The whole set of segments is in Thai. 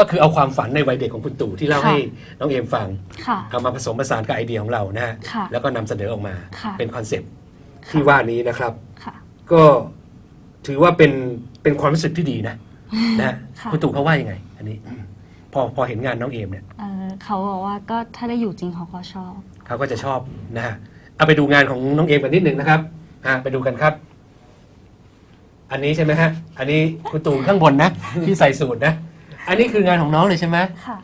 ก็คือเอาความฝันในวัยเด็กของคุณตู่ที่เล่าค่ะ ให้น้องเอมฟัง ค่ะ เอามาผสมผสานกับไอเดียของเรานะฮะค่ะแล้วก็นำเสนอออกมาค่ะ เป็นคอนเซปต์ที่ว่านี้นะครับ ค่ะ ก็ถือว่าเป็นเป็นความรู้สึกที่ดีนะนะฮะค่ะ คุณตู่เขาว่ายังไง อันนี้ พอพอเห็นงานน้องเอมเนี่ยเอ่อเขาบอกว่าก็ถ้าได้อยู่จริงเขาก็ชอบ เขาก็จะชอบนะฮะเอาไปดูงานของน้องเอมกันนิดหนึ่งนะครับฮะไปดูกันครับ อันนี้ใช่ไหมฮะ อันนี้คุณตู่ข้างบนนะ ที่ใส่สูตรนะ อันนี้คืองานของน้องเลยใช่ไหมค่ะ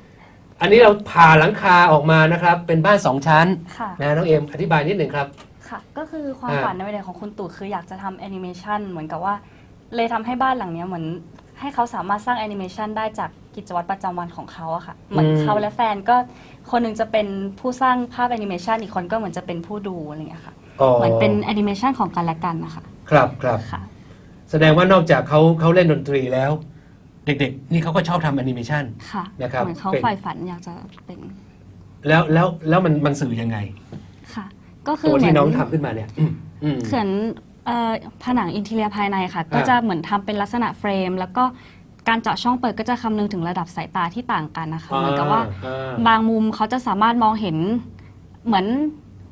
อันนี้เราผ่าหลังคาออกมานะครับ เป็นบ้านสองชั้นค่ะ นะน้องเอมอธิบายนิดหนึ่งครับ ค่ะ ก็คือความอ่า ฝันในวัยเด็กของคุณตู่คืออยากจะทำแอนิเมชันเหมือนกับว่า เลยทำให้บ้านหลังเนี้ยเหมือน ให้เขาสามารถสร้างแอนิเมชันได้จากกิจวัตรประจำวันของเขาอะค่ะ เหมือนเขาและแฟนก็คนหนึงจะเป็นผู้สร้างภาพแอนิเมชันอีกคนก็เหมือนจะเป็นผู้ดูอะไรอย่างเงี้ยค่ะอ๋อเหมือนเป็นแอนิเมชันของกันและกันนะคะ ครับครับ ค่ะ แสดงว่านอกจากเขาเขาเล่นดนตรีแล้ว เด็กๆ นี่เขาก็ชอบทำแอนิเมชัน ค่ะนะครับเหมือนเขาเป็น ใฝ่ฝันอยากจะเป็นแล้วแล้วแล้วมันมันสื่อยังไง ค่ะ ก็คือตัวเหมืที่อนน้องทำขึ้นมาเนี่ยอืมอืม เขียนเอ่อผนังอินเทเรียภายในค่ะ ก็จะเหมือนทำเป็นลักษณะเฟรม แล้วก็การเจาะช่องเปิดก็จะคำนึงถึงระดับสายตาที่ต่างกันนะคะเหมือนกับว่า อ่า บางมุมเขาจะสามารถมองเห็นเหมือน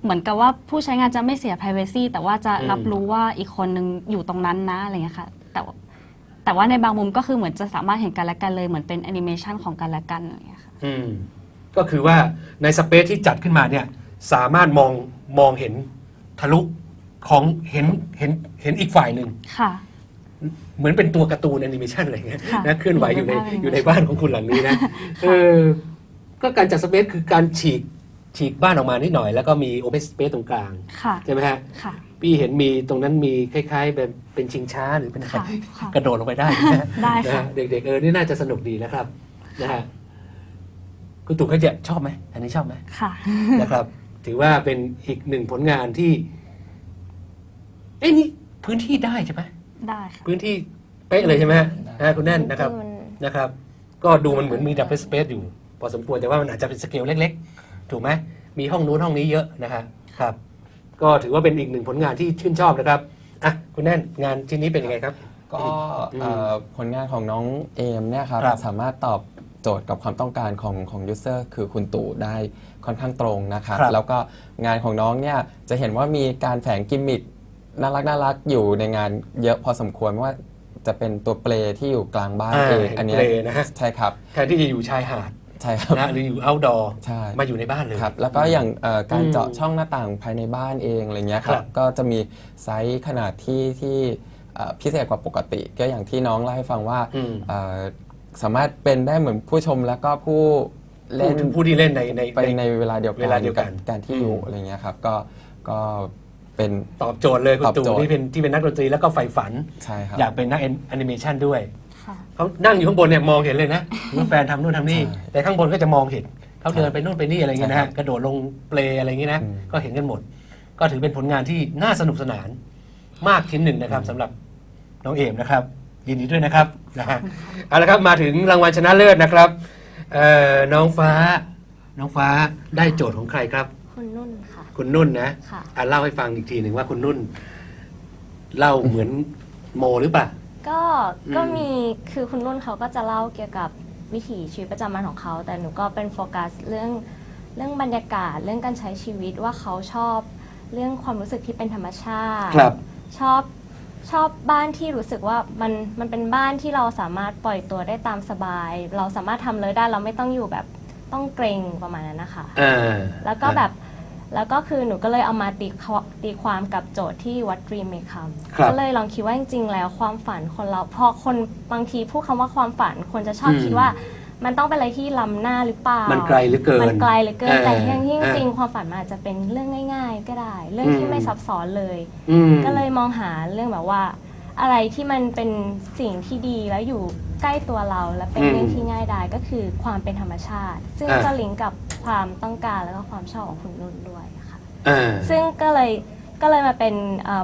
เหมือนกับว่าผู้ใช้งานจะไม่เสีย privacy แต่ว่าจะอืม รับรู้ว่าอีกคนนึงอยู่ตรงนั้นนะอะไรเงี้ยค่ะ แต่ว่าแต่ว่าในบางมุมก็คือเหมือนจะสามารถเห็นกันและกันเลยเหมือนเป็นแอนิเมชันของกันและกันอะไรเงี้ยค่ะอืมก็คือว่าในสเปซที่จัดขึ้นมาเนี่ยสามารถมองมองเห็นทะลุของเห็นเห็นเห็นอีกฝ่ายหนึ่ง ค่ะ เหมือนเป็นตัวการ์ตูนแอนิเมชันอะไรเงี้ยค่ะนะเคลื่อนไหวอยู่ในเหมือนเป็นภาพ อยู่ในบ้านของคุณหลังนี้นะเออก็การจัดสเปซคือการฉีกฉีกบ้านออกมานิดหน่อย แล้วก็มีโอเพนสเปซตรงกลาง ค่ะ ใช่ไหมฮะ ค่ะ พี่เห็นมีตรงนั้นมีคล้ายๆแบบเป็นชิงช้าหรือเป็นอะไรค่ะค่ะกระโดดลงไปได้นะฮะได้นะค่ะฮะเด็กๆเออนี่น่าจะสนุกดีนะครับนะฮะคุณตู่เขาจะชอบไหมอันนี้ชอบไหม ค่ะ นะครับ ถือว่าเป็นอีกหนึ่งผลงานที่ เอ้ยนี่พื้นที่ได้ใช่ไหมได้ค่ะพื้นที่เป๊ะเลยใช่ไหมฮะนะคุณแน่นนะครับ มันนะครับ ก็ดูมันเหมือนมีดับเบิลสเปซอยู่ พอสมควรแต่ว่ามันอาจจะเป็นสเกลเล็ก ๆ ถูกไหมมีห้องนู้นห้องนี้เยอะนะฮะครับ ก็ถือว่าเป็นอีกหนึ่งผลงานที่ชื่นชอบนะครับอะคุณแน่นงานชิ้นนี้เป็นยังไงครับ ก็อืมเอ่อผลงานของน้องเอมเนี่ยครับครับสามารถตอบโจทย์กับความต้องการของของยูเซอร์คือคุณตู่ได้ค่อนข้างตรงนะครับ ครับ แล้วก็งานของน้องเนี่ยจะเห็นว่ามีการแฝงกิมมิคน่ารักน่ารักอยู่ในงานเยอะพอสมควรไม่ว่าจะเป็นตัวเปลที่อยู่กลางบ้านอ่าเองอันเนี้ยเปลนะฮะใช่ครับ แทนที่จะอยู่ชายหาด ใช่ครับนะหรืออยู่ outdoor ใช่ มาอยู่ในบ้านเลย ครับแล้วก็อย่างเอ่อการอืมเจาะช่องหน้าต่างภายในบ้านเองอะไรเงี้ยคครัรับบก็จะมีไซส์ขนาดที่ที่เอ่อพิเศษกว่าปกติ ก็อย่างที่น้องเล่าให้ฟังว่าอืม เอ่อสามารถเป็นได้เหมือนผู้ชมแล้วก็ผู้เล่น ผู้ผู้ที่เล่นในใน ไปในเวลาเดียวกันเวลาเดียวกัน บการที่อยู่อืมอะไรเงี้ยครับก็ก็เป็น ตอบโจทย์เลยคุณตอบตู่โจทย์ ที่เป็นที่เป็นนักดนตรีแล้วก็ใฝ่ฝัน ใช่ครับ อยากเป็นนักแอนิเมชันด้วยค่ะ เขานั่งอยู่ข้างบนเนี่ยมองเห็นเลยนะว่าแฟนทำนู่นทำนี่ใช่แต่ข้างบนก็จะมองเห็นเขาเดินไปนู่นไปนี่อะไรเงี้ยนะใช่ฮะครับกระโดดลงเปลอะไรเงี้ยนะอืมก็เห็นกันหมด ก็ถือเป็นผลงานที่น่าสนุกสนานมากชิ้นหนึ่งนะครับสำหรับน้องเอมนะครับ ยินดีด้วยนะครับนะฮะเอาละครับมาถึงรางวัลชนะเลิศนะครับเอ่อน้องฟ้า น้องฟ้าได้โจทย์ของใครครับ คุณนุ่นค่ะ คุณนุ่นนะค่ะอะเล่าให้ฟังอีกทีหนึ่งว่าคุณนุ่น เล่าเหมือนโมหรือเปล่า ก็อืมก็มีคือคุณนุ่นเขาก็จะเล่าเกี่ยวกับวิถีชีวิตประจำวันของเขา แต่หนูก็เป็นโฟกัสเรื่องเรื่องบรรยากาศเรื่องการใช้ชีวิตว่าเขาชอบเรื่องความรู้สึกที่เป็นธรรมชาติครับ ชอบชอบบ้านที่รู้สึกว่ามันมันเป็นบ้านที่เราสามารถปล่อยตัวได้ตามสบาย เราสามารถทำเลยได้เราไม่ต้องอยู่แบบต้องเกรงประมาณนั้นนะคะ อ่าแล้วก็แบบ แล้วก็คือหนูก็เลยเอามาตีควตีความกับโจทย์ที่วัด Dream May Come ครับก็เลยลองคิดว่าจริง ๆ แล้วความฝันคนเราพอคนบางทีพูดคำว่าความฝันคนจะชอบอืมคิดว่ามันต้องเป็นอะไรที่ล้ำหน้าหรือเปล่า มัมันไกลเหลือเกิน มันไกลเหลือเกินเออแต่ที่จริงเออจริงๆความฝันมันอาจจะเป็นเรื่องง่าย ๆ ก็ได้ เรื่องอืที่มไม่ซับซ้อนเลยอืมก็เลยมองหาเรื่องแบบว่า อะไรที่มันเป็นสิ่งที่ดีแล้วอยู่ ใกล้ตัวเราและเป็นอืมเรื่องที่ง่ายดายก็คือความเป็นธรรมชาติ ซึ่งอ่าก็ลิงก์กับความต้องการแล้วก็ความชอบของคุณนุ่นด้วยค่ะอ่าซึ่งก็เลยก็เลยมาเป็น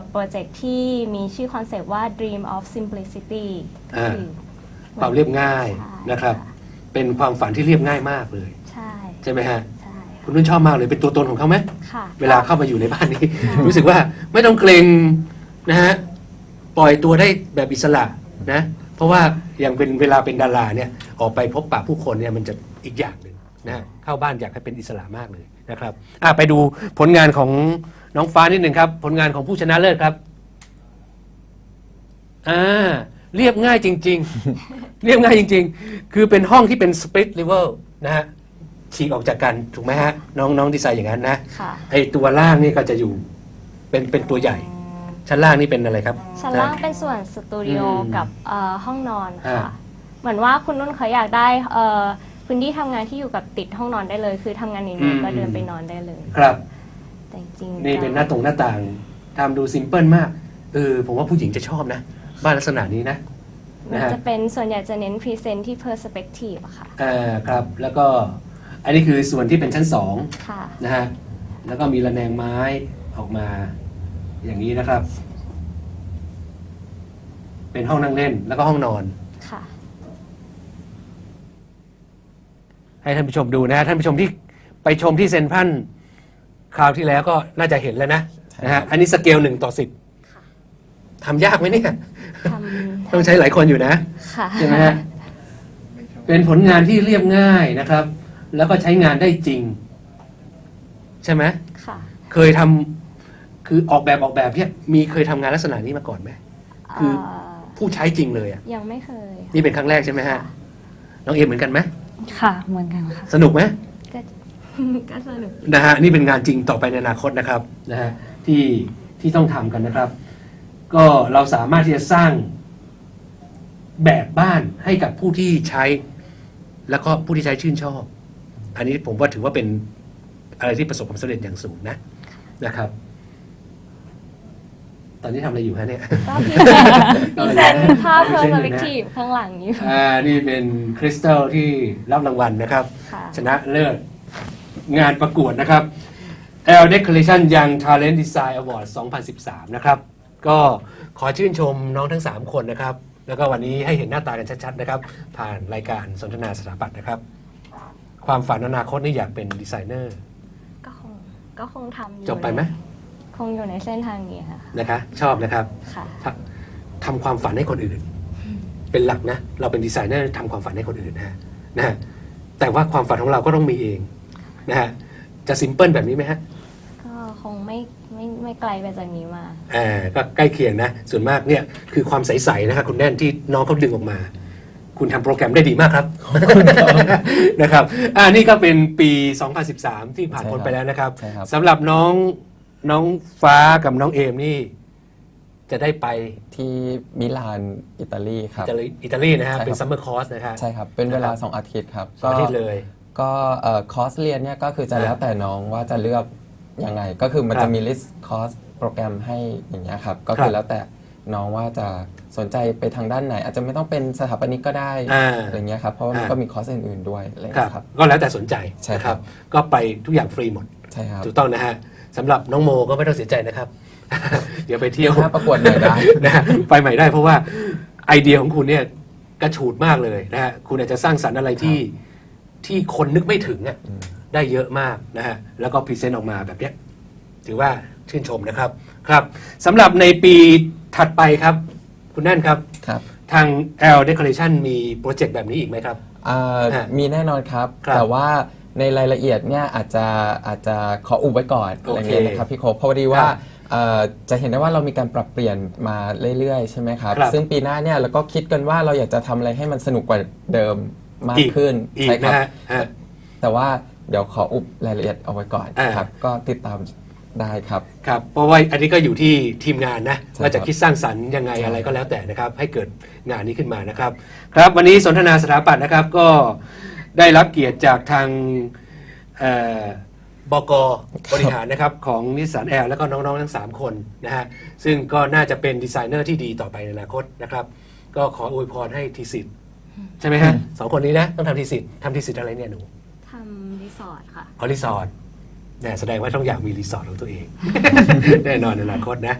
โปรเจกต์ที่มีชื่อคอนเซปต์ว่า Dream of Simplicity ก็อ่าคือความเรียบง่ายใช่นะครับ เป็นความฝันที่เรียบง่ายมากเลย ใช่ใช่ไหมฮะใช่คุณนุ่นชอบมากเลยเป็นตัวตนของเขาไหมค่ะเวลาเข้ามาอยู่ในบ้านนี้ รู้สึกว่าไม่ต้องเกรงนะฮะปล่อยตัวได้แบบอิสระนะ เพราะว่าอย่างเป็นเวลาเป็นดาราเนี่ยออกไปพบปะผู้คนเนี่ยมันจะอีกอย่างหนึ่งนะฮะเข้าบ้านอยากให้เป็นอิสระมากเลยนะครับอะไปดูผลงานของน้องฟ้านิดหนึ่งครับ ผลงานของผู้ชนะเลิศครับอ่าเรียบง่ายจริง ๆ เรียบง่ายจริง ๆ คือเป็นห้องที่เป็นสปริตเลเวลนะฮะฉีกออกจากกันถูกไหมฮะน้องน้องดีไซน์อย่างนั้นนะค่ะ ไอตัวล่างนี่ก็จะอยู่เป็นเป็นตัวใหญ่ ชั้นล่างนี่เป็นอะไรครับ ชั้นล่างเป็นส่วนสตูดิโออืมกับเอ่อห้องนอนอ่า ค่ะ เหมือนว่าคุณนุ่นเขาอยากได้เอ่อพื้นที่ทำงานที่อยู่กับติดห้องนอนได้เลย คือทำงานเหนื่อยๆก็เดินไปนอนได้เลย ครับ แต่จริงๆนี่เป็นหน้าตรงหน้าต่างทำดูซิมเพิลมากเออผมว่าผู้หญิงจะชอบนะ บ้านลักษณะนี้นะ มันนะฮะ จะเป็นส่วนใหญ่จะเน้นพรีเซนต์ที่ perspective อะค่ะอ่าครับแล้วก็อันนี้คือส่วนที่เป็นชั้นสองค่ะ นะฮะแล้วก็มีระแนงไม้ออกมา อย่างนี้นะครับ เป็นห้องนั่งเล่นแล้วก็ห้องนอน ค่ะ ให้ท่านผู้ชมดูนะฮะท่านผู้ชมที่ไปชมที่เซนทรันคราวที่แล้วก็น่าจะเห็นแล้วนะใช่นะฮะอันนี้สเกลหนึ่งต่อสิบทำยากไหมเนี่ย ทำต้องใช้หลายคนอยู่นะ ค่ะใช่ไหมฮะ เป็นผลงานที่เรียบง่ายนะครับ แล้วก็ใช้งานได้จริง ใช่ไหม ค่ะ เคยทำ คือออกแบบออกแบบเนี่ยมีเคยทำงานลักษณะนี้มาก่อนไหม คือเอ่อผู้ใช้จริงเลยอะ ยังไม่เคยนี่เป็นครั้งแรกใช่ไหมฮะค่ะน้องเอมเหมือนกันไหม ค่ะเหมือนกันค่ะ สนุกไหมก็ก็สนุก นะฮะนี่เป็นงานจริงต่อไปในอนาคตนะครับนะฮะที่ที่ต้องทำกันนะครับ ก็เราสามารถที่จะสร้างแบบบ้านให้กับผู้ที่ใช้ แล้วก็ผู้ที่ใช้ชื่นชอบ อันนี้ผมว่าถือว่าเป็นอะไรที่ประสบความสำเร็จอย่างสูงนะนะครับ ตอนนี้ทำอะไรอยู่ฮะเนี่ย ก็พรีเซนต์พรีเซนต์ภาพพรีเซนต์อยู่นะ perspective ข้างหลังอยู่อ่า นี่เป็นคริสตัลที่รับรางวัลนะครับ ค่ะ ชนะเลิศงานประกวดนะครับ L Decoration Young Talent Design Award 2013 นะครับ ก็ขอชื่นชมน้องทั้ง 3 คนนะครับ แล้วก็วันนี้ให้เห็นหน้าตากันชัดๆนะครับ ผ่านรายการสนทนาสถาปัตย์นะครับ ความฝันอนาคตนี่อยากเป็นดีไซเนอร์ ก็คงก็คงทำอยู่จบไปไหมค งอยู่ในเส้นทางนี้ค่ะ นะคะ ชอบนะครับค่ะทำทำความฝันให้คนอื่น เป็นหลักนะ เราเป็นดีไซเนอร์ทำความฝันให้คนอื่นนะฮะนะฮะแต่ว่าความฝันของเราก็ต้องมีเองนะฮะจะซิมเพิลแบบนี้ไหมฮะก็คงไม่ไม่ไม่ไกลไปจากนี้มากอ่าก็ใกล้เคียงนะ ส่วนมากเนี่ยคือความใสๆนะครับคุณแน่นที่น้องเขาดึงออกมา คุณทำโปรแกรมได้ดีมากครับ นะครับอ่านี่ก็เป็นปี 2013 ที่ผ่านพ้นไปแล้วนะครับใช่ครับ สำหรับน้อง น้องฟ้ากับน้องเอมนี่ จะได้ไปที่มิลานอิตาลีครับ อิตาลีอิตาลีนะฮะ ใช่ครับ เป็นซัมเมอร์คอร์สนะฮะ ใช่ครับ เป็นเวลา นะครับ 2 อาทิตย์ครับสองอาทิตย์เลย ก็เอ่อคอร์สเรียนเนี่ยก็คือจะอ่าแล้วแต่น้องว่าจะเลือกยังไง ก็คือมันครัจะบมีลิสต์คอร์สโปรแกรมให้อย่างเงี้ยครับ ก็ครัคืบอแล้วแต่น้องว่าจะสนใจไปทางด้านไหน อาจจะไม่ต้องเป็นสถาปนิกก็ได้อ่าอะไรเงี้ยครับ เพราะว่ามันอ่า ก็มีคอร์สอื่นๆด้วยอะไรครับเงี้ยครับก็แล้วแต่สนใจใช่นะคครัรับบก็ไปทุกอย่างฟรีหมด ใช่ครับ ถูกต้องนะฮะ สำหรับน้องโมก็ไม่ต้องเสียใจนะครับ เดี๋ยวไปเที่ยว ถ้าประกวดหน่อยได้นะฮะไปใหม่ได้เพราะว่าไอเดียของคุณเนี่ยกระฉูดมากเลยนะฮะคุณอาจจะสร้างสรรค์อะไรที่ที่คนนึกไม่ถึงอะอืมได้เยอะมากนะฮะแล้วก็พรีเซนต์ออกมาแบบเนี้ยถือว่าชื่นชมนะครับครับสำหรับในปีถัดไปครับ คุณแน่นครับ ครับ ทาง L Decoration มีโปรเจกต์แบบนี้อีกไหมครับ อ่าฮะมีแน่นอนครับ ครับแต่ว่า ในรายละเอียดเนี่ยอาจจะอาจจะขออุบไว้ก่อนโออะไรเคเงี้ยนะครับพี่โคกเพราะว่าดีว่าครับเอ่อจะเห็นได้ว่าเรามีการปรับเปลี่ยนมาเรื่อยๆ ใช่ไหมครับ ครับซึ่งปีหน้าเนี่ยเราก็คิดกันว่าเราอยากจะทำอะไรให้มันสนุกกว่าเดิมมากอีกขึ้นอีกใช่ครันะบฮะฮะ แต่ว่าเดี๋ยวขออุบรายละเอียดเอาไว้ก่อนอ่า ครับ ก็ติดตามได้ครับ ครับเพราะว่าอันนี้ก็อยู่ที่ทีมงานนะใช่ว่าจะครับคิดสร้างสรรค์ยังไงใช่อะไรก็แล้วแต่นะครับ ให้เกิดงานนี้ขึ้นมานะครับ ครับวันนี้สนทนาสถาปัตย์นะครับก็ ได้รับเกียรติจากทางเอ่อบกบริหารนะครับของนิสสันแอร์แล้วก็น้องๆ ทั้ง 3 คนนะฮะซึ่งก็น่าจะเป็นดีไซเนอร์ที่ดีต่อไปในอนาคตนะครับ ก็ขออวยพรให้ทีสิทธิ์ใช่ไหมฮะสองคนนี้นะ ต้องทำทีสิทธิ์ทำทีสิทธิ์อะไรเนี่ยหนูทำรีสอร์ทค่ะออรีสอร์ทเนี่ยแสดงว่าต้องอยากมีรีสอร์ทของตัวเอง แน่นอนในอนาคตนะ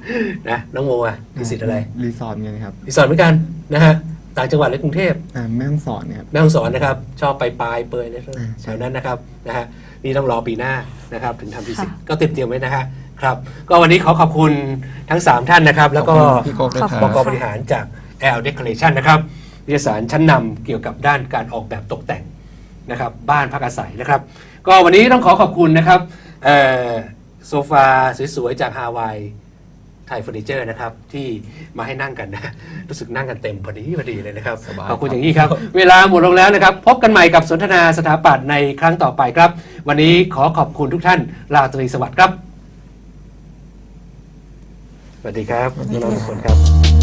นะน้องโมอะมีสิทธิ์อะไรรีสอร์ทไงนะครับรีสอร์ทเหมือนกันนะฮะ ต่างจังหวัดหรือกรุงเทพอ่าแม่ฮ่องสอนเนี่ยครับ แม่ฮ่องสอนนะครับ ชอบไปปลายเปยนะอ่าใช่ แถวนั้นนะครับนะฮะนี่ต้องรอปีหน้านะครับ ถึงทำทีสิทธิ์ค่ะก็เตรียมเตรียมไว้นะฮะครับ ก็วันนี้ขอขอบคุณทั้ง 3 ท่านนะครับ แล้วก็ ขอบคุณพี่โก้ด้วยครับ บกบริหารจาก L Decoration นะครับนิตยสารชั้นนำเกี่ยวกับด้านการออกแบบตกแต่งนะครับ บ้านพักอาศัยนะครับ ก็วันนี้ต้องขอขอบคุณนะครับเอ่อโซฟาสวยๆ จากฮาวาย ไทยเฟอร์นิเจอร์นะครับที่มาให้นั่งกันนะ รู้สึกนั่งกันเต็มพอดีพอดีเลยนะครับ สบาย ขอบคุณครับอย่างนี้ครับ เวลาหมดลงแล้วนะครับ พบกันใหม่กับสนทนาสถาปัตย์ในครั้งต่อไปครับ วันนี้ขอขอบคุณทุกท่านลาตรีสวัสดิ์ครับ สวัสดีครับน้องๆทุกคนครับ